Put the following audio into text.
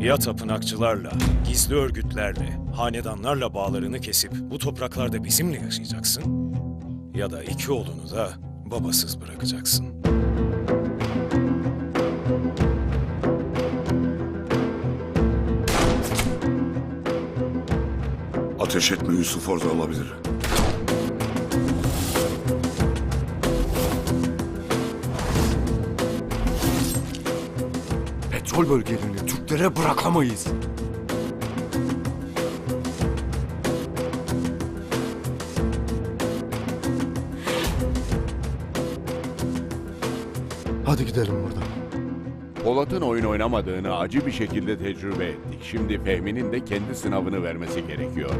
Ya tapınakçılarla, gizli örgütlerle, hanedanlarla bağlarını kesip bu topraklarda bizimle yaşayacaksın. Ya da iki oğlunu da babasız bırakacaksın. Ateş etme Yusuf orada olabilir. Petrol bölgelerini Türklere bırakamayız. Hadi gidelim buradan. Polat'ın oyun oynamadığını acı bir şekilde tecrübe ettik. Şimdi Fehmi'nin de kendi sınavını vermesi gerekiyor.